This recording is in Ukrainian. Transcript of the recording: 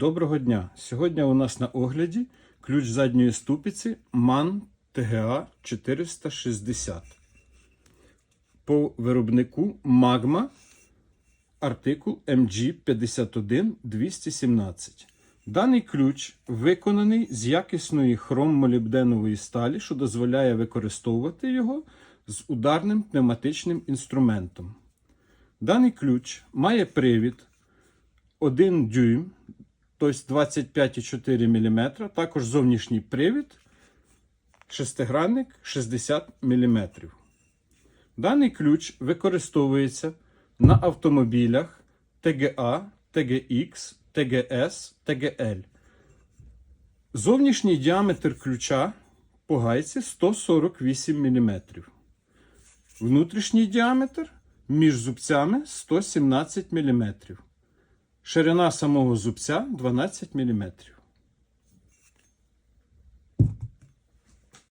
Доброго дня! Сьогодні у нас на огляді ключ задньої ступиці MAN TGA 460. По виробнику Magma артикул MG51217. Даний ключ виконаний з якісної хром-молібденової сталі, що дозволяє використовувати його з ударним пневматичним інструментом. Даний ключ має привід 1 дюйм, тобто 25,4 мм, також зовнішній привід, шестигранник 60 мм. Даний ключ використовується на автомобілях TGA, TGX, TGS, TGL. Зовнішній діаметр ключа по гайці 148 мм. Внутрішній діаметр між зубцями 117 мм. Ширина самого зубця 12 мм.